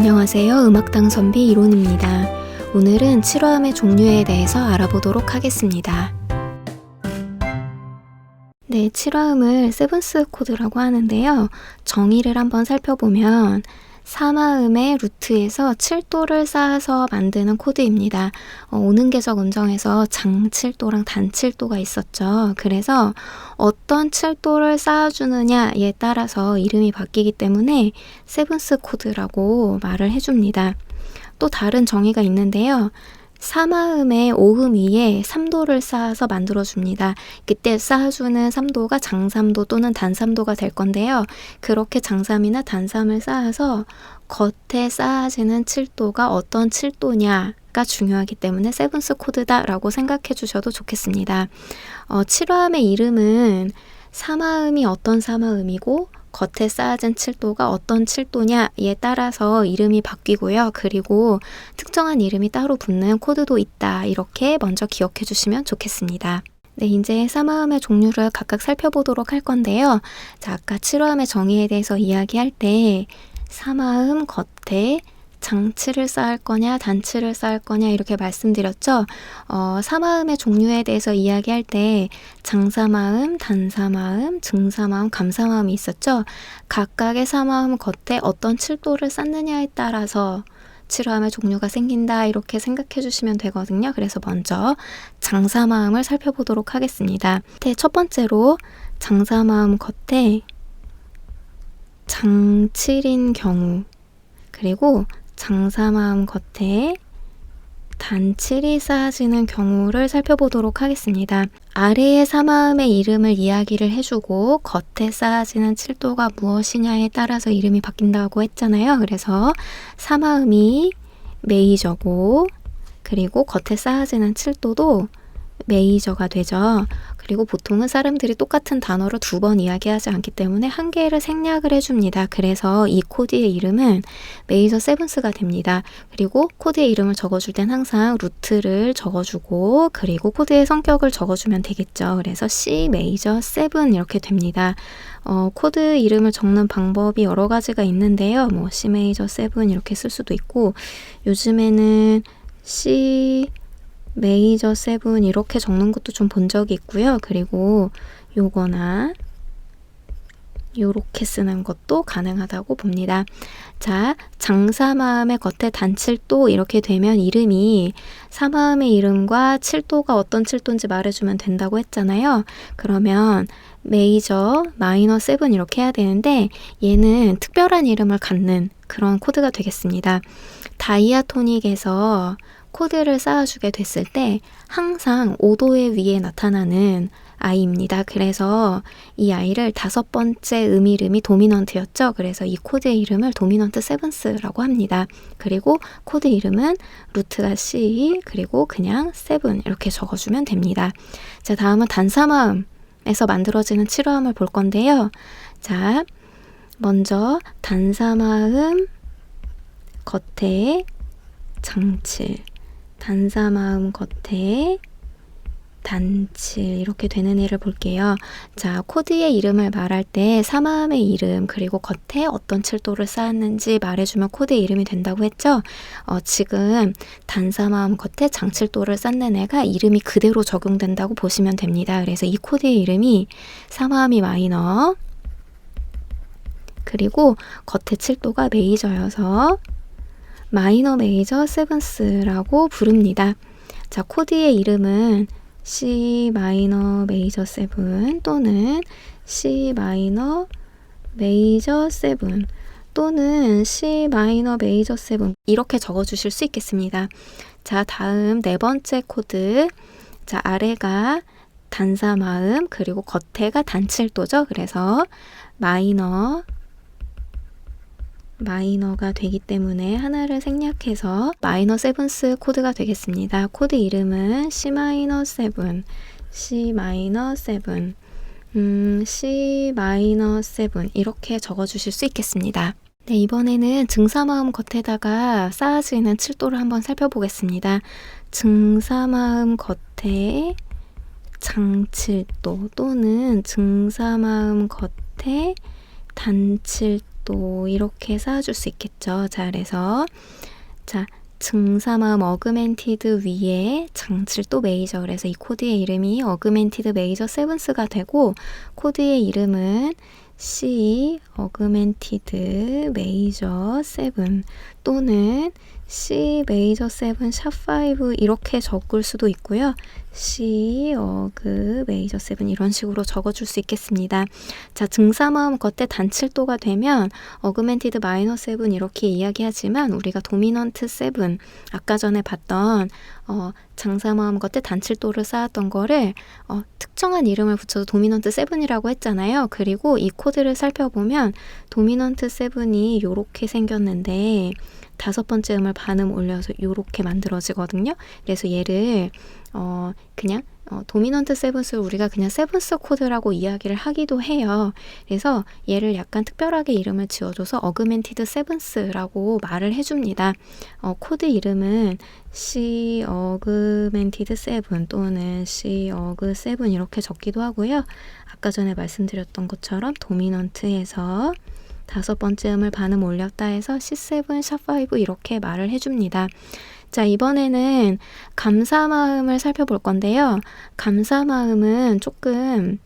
안녕하세요. 음악당 선비 이론입니다. 오늘은 7화음의 종류에 대해서 알아보도록 하겠습니다. 네, 7화음을 세븐스 코드라고 하는데요. 정의를 한번 살펴보면 3화음의 루트에서 7도를 쌓아서 만드는 코드입니다. 어, 오는 계적 음정에서 장7도랑 단7도가 있었죠. 그래서 어떤 7도를 쌓아주느냐에 따라서 이름이 바뀌기 때문에 세븐스 코드라고 말을 해줍니다. 또 다른 정의가 있는데요. 3화음의 5음 위에 3도를 쌓아서 만들어줍니다. 그때 쌓아주는 3도가 장3도 또는 단3도가 될 건데요. 그렇게 장3이나 단3을 쌓아서 겉에 쌓아지는 7도가 어떤 7도냐가 중요하기 때문에 세븐스 코드다라고 생각해 주셔도 좋겠습니다. 어, 7화음의 이름은 3화음이 어떤 3화음이고 겉에 쌓아진 7도가 어떤 7도냐에 따라서 이름이 바뀌고요. 그리고 특정한 이름이 따로 붙는 코드도 있다. 이렇게 먼저 기억해 주시면 좋겠습니다. 네, 이제 3화음의 종류를 각각 살펴보도록 할 건데요. 자, 아까 7화음의 정의에 대해서 이야기할 때 3화음 겉에 장치를 쌓을 거냐, 단치를 쌓을 거냐, 이렇게 말씀드렸죠. 어, 사마음의 종류에 대해서 이야기할 때 장사마음, 단사마음, 증사마음, 감사마음이 있었죠. 각각의 사마음 겉에 어떤 칠도를 쌓느냐에 따라서 칠화음의 종류가 생긴다 이렇게 생각해 주시면 되거든요. 그래서 먼저 장사마음을 살펴보도록 하겠습니다. 네, 첫 번째로 장사마음 겉에 장칠인 경우 그리고 장사마음 겉에 단칠이 쌓아지는 경우를 살펴보도록 하겠습니다. 아래의 사마음의 이름을 이야기를 해주고 겉에 쌓아지는 칠도가 무엇이냐에 따라서 이름이 바뀐다고 했잖아요. 그래서 사마음이 메이저고 그리고 겉에 쌓아지는 칠도도 메이저가 되죠. 그리고 보통은 사람들이 똑같은 단어를 두번 이야기하지 않기 때문에 한 개를 생략을 해줍니다. 그래서 이 코드의 이름은 메이저 세븐스가 됩니다. 그리고 코드의 이름을 적어줄 땐 항상 루트를 적어주고 그리고 코드의 성격을 적어주면 되겠죠. 그래서 C 메이저 세븐 이렇게 됩니다. 어, 코드 이름을 적는 방법이 여러 가지가 있는데요. 뭐 C 메이저 세븐 이렇게 쓸 수도 있고 요즘에는 C 메이저 세븐 이렇게 적는 것도 좀 본 적이 있고요. 그리고 요거나 요렇게 쓰는 것도 가능하다고 봅니다. 자, 장사마음의 겉에 단칠도 이렇게 되면 이름이 사마음의 이름과 칠도가 어떤 칠도인지 말해주면 된다고 했잖아요. 그러면 메이저, 마이너 세븐 이렇게 해야 되는데 얘는 특별한 이름을 갖는 그런 코드가 되겠습니다. 다이아토닉에서 코드를 쌓아주게 됐을 때 항상 5도의 위에 나타나는 아이입니다. 그래서 이 아이를 다섯 번째 음 이름이 도미넌트였죠. 그래서 이 코드의 이름을 도미넌트 세븐스라고 합니다. 그리고 코드 이름은 루트가 C 그리고 그냥 세븐 이렇게 적어주면 됩니다. 자 다음은 단사마음에서 만들어지는 칠화음을 볼 건데요. 자 먼저 단사마음 겉에 장칠 단사마음 겉에 단칠 이렇게 되는 애를 볼게요. 자, 코드의 이름을 말할 때 사마음의 이름 그리고 겉에 어떤 칠도를 쌓았는지 말해주면 코드의 이름이 된다고 했죠. 어, 지금 단사마음 겉에 장칠도를 쌓는 애가 이름이 그대로 적용된다고 보시면 됩니다. 그래서 이 코드의 이름이 사마음이 마이너 그리고 겉에 칠도가 메이저여서 마이너 메이저 세븐스라고 부릅니다. 자, 코드의 이름은 C 마이너 메이저 세븐 또는 C 마이너 메이저 세븐 또는 C 마이너 메이저 세븐 이렇게 적어 주실 수 있겠습니다. 자, 다음 네 번째 코드. 자, 아래가 단사마음 그리고 겉에가 단칠도죠. 그래서 마이너 마이너가 되기 때문에 하나를 생략해서 마이너 세븐스 코드가 되겠습니다. 코드 이름은 C 마이너 세븐, C 마이너 세븐, 음, C 마이너 세븐 이렇게 적어주실 수 있겠습니다. 네, 이번에는 증사마음 겉에다가 쌓아지는 7도를 한번 살펴보겠습니다. 증사마음 겉에 장칠도 또는 증사마음 겉에 단칠도 또 이렇게 쌓아줄 수 있겠죠. 자, 그래서 자, 증사마음 어그멘티드 위에 장칠도 메이저 그래서 이 코드의 이름이 어그멘티드 메이저 세븐스가 되고 코드의 이름은 C 어그멘티드 메이저 세븐 또는 C 메이저 세븐 샵5 이렇게 적을 수도 있고요. C 어그 메이저 세븐 이런 식으로 적어줄 수 있겠습니다. 자 증사마음 겉에 단칠도가 되면 어그멘티드 마이너 세븐 이렇게 이야기하지만 우리가 도미넌트 세븐 아까 전에 봤던 어, 장사마음 겉에 단칠도를 쌓았던 거를 어, 특정한 이름을 붙여서 도미넌트 세븐이라고 했잖아요. 그리고 이 코드를 살펴보면 도미넌트 세븐이 이렇게 생겼는데 다섯 번째 음을 반음 올려서 이렇게 만들어지거든요. 그래서 얘를 어, 그냥 어, 도미넌트 세븐스를 우리가 그냥 세븐스 코드라고 이야기를 하기도 해요. 그래서 얘를 약간 특별하게 이름을 지어줘서 어그멘티드 세븐스라고 말을 해줍니다. 어, 코드 이름은 C 어그멘티드 세븐 또는 C 어그 세븐 이렇게 적기도 하고요. 아까 전에 말씀드렸던 것처럼 도미넌트에서 다섯 번째 음을 반음 올렸다 해서 C7, 샵5 이렇게 말을 해줍니다. 자, 이번에는 감사 마음을 살펴볼 건데요. 감사 마음은 조금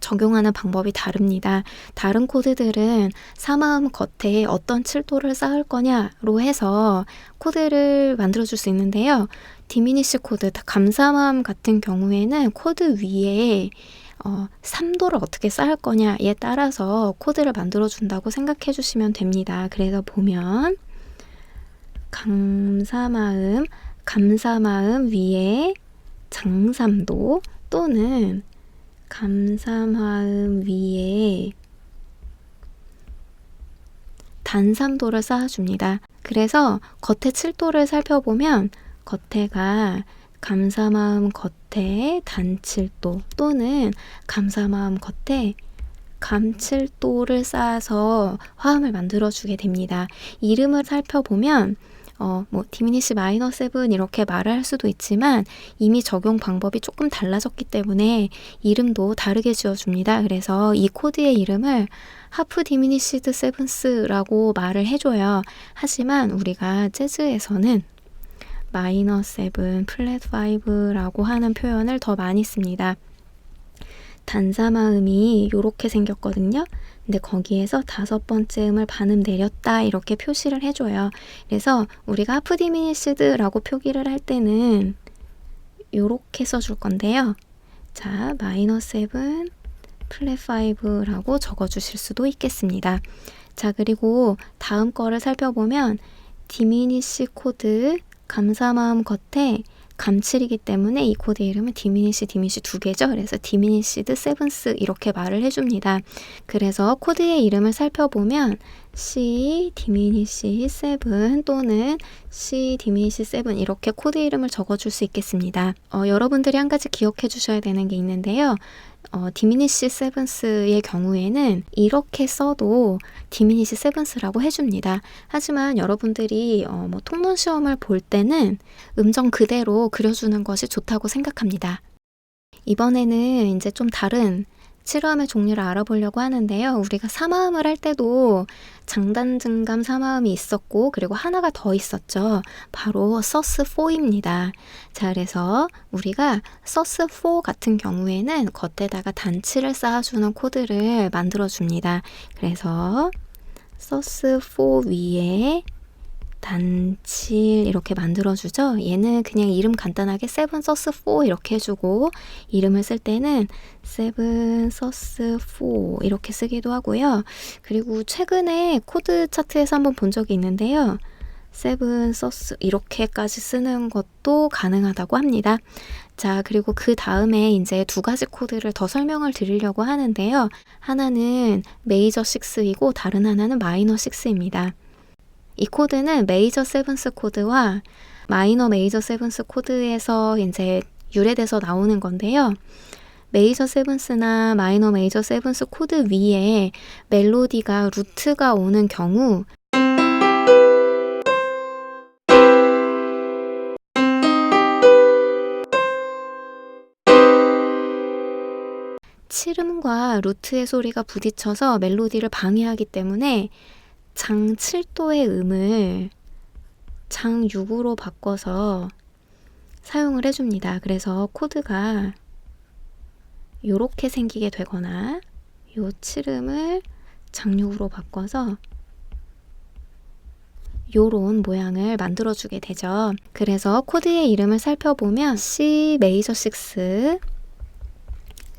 적용하는 방법이 다릅니다. 다른 코드들은 사마음 겉에 어떤 칠도를 쌓을 거냐로 해서 코드를 만들어줄 수 있는데요. 디미니시 코드, 감사마음 같은 경우에는 코드 위에 어, 3도를 어떻게 쌓을 거냐에 따라서 코드를 만들어 준다고 생각해 주시면 됩니다. 그래서 보면 감사마음, 감사마음 위에 장삼도 또는 감사마음 위에 단삼도를 쌓아줍니다. 그래서 겉에 7도를 살펴보면 겉에가 감사마음 겉에 단칠도 또는 감사마음 겉에 감칠도를 쌓아서 화음을 만들어주게 됩니다. 이름을 살펴보면 어, 뭐, 디미니시 마이너 세븐 이렇게 말을 할 수도 있지만 이미 적용 방법이 조금 달라졌기 때문에 이름도 다르게 지어줍니다. 그래서 이 코드의 이름을 하프 디미니시드 세븐스라고 말을 해줘요. 하지만 우리가 재즈에서는 마이너 세븐, 플랫 5라고 하는 표현을 더 많이 씁니다. 단사마음이 이렇게 생겼거든요. 근데 거기에서 다섯 번째 음을 반음 내렸다 이렇게 표시를 해줘요. 그래서 우리가 하프 디미니시드라고 표기를 할 때는 이렇게 써줄 건데요. 자, 마이너 세븐, 플랫 5라고 적어주실 수도 있겠습니다. 자, 그리고 다음 거를 살펴보면 디미니시 코드 감사마음 겉에 감칠이기 때문에 이 코드 이름은 디미니시 디미시 두 개죠. 그래서 디미니시드 세븐스 이렇게 말을 해줍니다. 그래서 코드의 이름을 살펴보면 C 디미니시 세븐 또는 C 디미니시 세븐 이렇게 코드 이름을 적어줄 수 있겠습니다. 어, 여러분들이 한 가지 기억해 주셔야 되는 게 있는데요. 어, 디미니시 세븐스의 경우에는 이렇게 써도 디미니시 세븐스라고 해줍니다. 하지만 여러분들이 어, 뭐 통론 시험을 볼 때는 음정 그대로 그려주는 것이 좋다고 생각합니다. 이번에는 이제 좀 다른 치료함의 종류를 알아보려고 하는데요. 우리가 사마음을 할 때도 장단 증감 사마음이 있었고 그리고 하나가 더 있었죠. 바로 서스 4입니다. 자, 그래서 우리가 서스 4 같은 경우에는 겉에다가 단치를 쌓아주는 코드를 만들어 줍니다. 그래서 서스 4 위에 단칠 이렇게 만들어주죠. 얘는 그냥 이름 간단하게 세븐 서스 4 이렇게 해주고 이름을 쓸 때는 세븐 서스 4 이렇게 쓰기도 하고요. 그리고 최근에 코드 차트에서 한번 본 적이 있는데요. 세븐 서스 이렇게까지 쓰는 것도 가능하다고 합니다. 자, 그리고 그 다음에 이제 두 가지 코드를 더 설명을 드리려고 하는데요. 하나는 메이저 6이고 다른 하나는 마이너 6입니다. 이 코드는 메이저 세븐스 코드와 마이너 메이저 세븐스 코드에서 이제 유래돼서 나오는 건데요. 메이저 세븐스나 마이너 메이저 세븐스 코드 위에 멜로디가 루트가 오는 경우 칠음과 루트의 소리가 부딪혀서 멜로디를 방해하기 때문에 장 7도의 음을 장 6으로 바꿔서 사용을 해줍니다. 그래서 코드가 이렇게 생기게 되거나 요 칠음을 장육으로 바꿔서 요런 모양을 만들어주게 되죠. 그래서 코드의 이름을 살펴보면 C 메이저 6,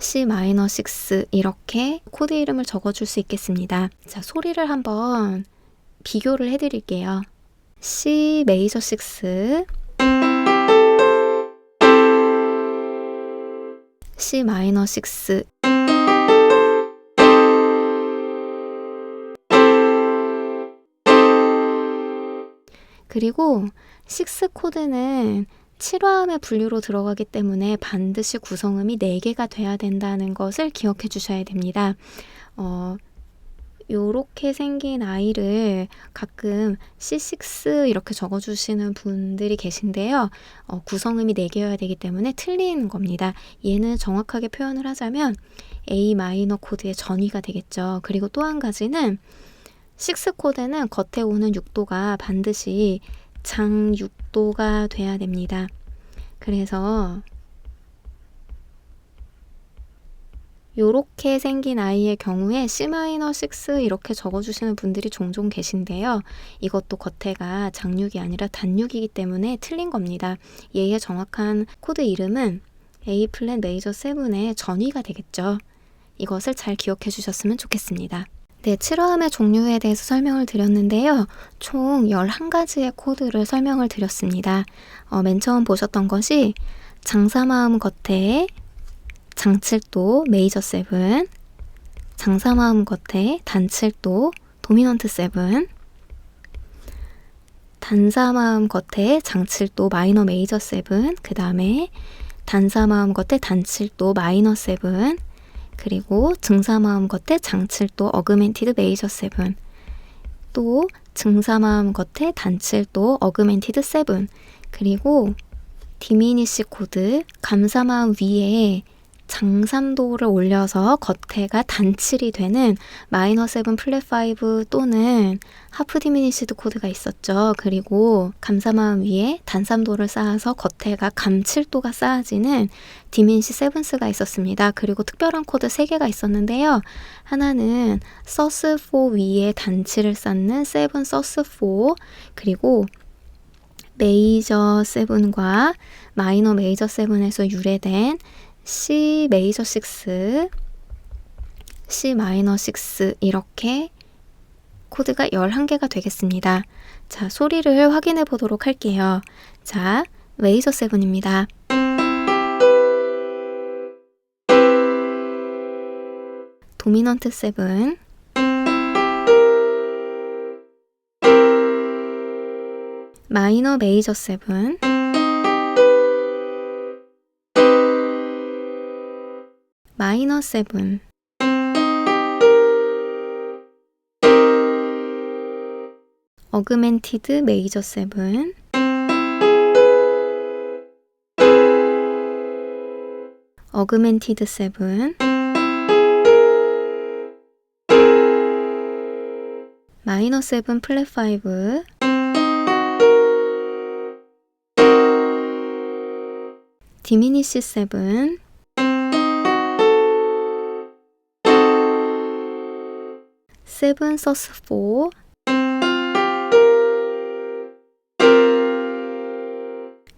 C 마이너 6 이렇게 코드 이름을 적어줄 수 있겠습니다. 자, 소리를 한번 비교를 해드릴게요. C 메이저 6, C 마이너 6 그리고 6 코드는 7화음의 분류로 들어가기 때문에 반드시 구성음이 4개가 돼야 된다는 것을 기억해 주셔야 됩니다. 어, 요렇게 생긴 아이를 가끔 C6 이렇게 적어주시는 분들이 계신데요. 어, 구성음이 4개여야 되기 때문에 틀린 겁니다. 얘는 정확하게 표현을 하자면 A 마이너 코드의 전위가 되겠죠. 그리고 또 한 가지는 6 코드는 겉에 오는 6도가 반드시 장 6 도가 돼야 됩니다. 그래서 요렇게 생긴 아이의 경우에 C-6 이렇게 적어주시는 분들이 종종 계신데요. 이것도 겉에가 장육이 아니라 단육이기 때문에 틀린 겁니다. 얘의 정확한 코드 이름은 A 플랫 메이저 7의 전위가 되겠죠. 이것을 잘 기억해 주셨으면 좋겠습니다. 네, 7화음의 종류에 대해서 설명을 드렸는데요. 총 11가지의 코드를 설명을 드렸습니다. 어, 맨 처음 보셨던 것이 장사마음 겉에 장칠도 메이저 7, 장사마음 겉에 단칠도 도미넌트 7, 단사마음 겉에 장칠도 마이너 메이저 7, 그 다음에 단사마음 겉에 단칠도 마이너 7, 그리고 증사마음 겉에 장칠도 어그멘티드 메이저 7, 또 증사마음 겉에 단칠도 어그멘티드 7, 그리고 디미니시 코드 감사마음 위에 장삼도를 올려서 겉에가 단칠이 되는 마이너 세븐 플랫 5 또는 하프 디미니시드 코드가 있었죠. 그리고 감사마음 위에 단삼도를 쌓아서 겉에가 감칠도가 쌓아지는 디미니시 세븐스가 있었습니다. 그리고 특별한 코드 3개가 있었는데요. 하나는 서스 4 위에 단칠을 쌓는 세븐 서스 4 그리고 메이저 7과 마이너 메이저 7에서 유래된 C 메이저 6, C 마이너 6 이렇게 코드가 11개가 되겠습니다. 자, 소리를 확인해 보도록 할게요. 자, 메이저 7입니다. 도미넌트 7 마이너 메이저 7 마이너 7 어그멘티드 메이저 7 어그멘티드 7 마이너 7 플랫 5 디미니시 7 세븐 서스 4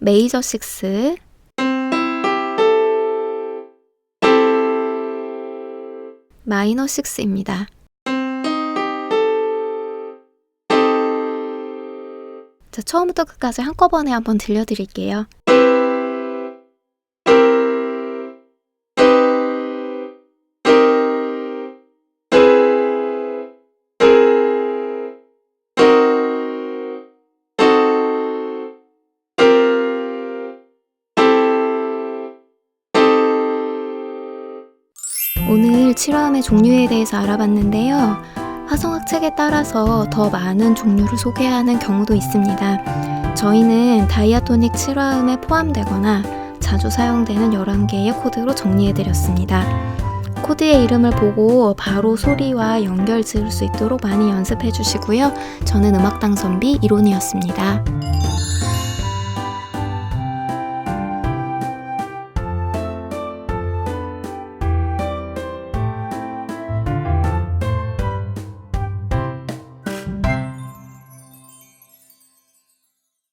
메이저 6 마이너 6입니다. 자, 처음부터 끝까지 한꺼번에 한번 들려드릴게요. 오늘 7화음의 종류에 대해서 알아봤는데요. 화성학 책에 따라서 더 많은 종류를 소개하는 경우도 있습니다. 저희는 다이아토닉 7화음에 포함되거나 자주 사용되는 11개의 코드로 정리해드렸습니다. 코드의 이름을 보고 바로 소리와 연결 지을 수 있도록 많이 연습해 주시고요. 저는 음악당 선비 이론이었습니다.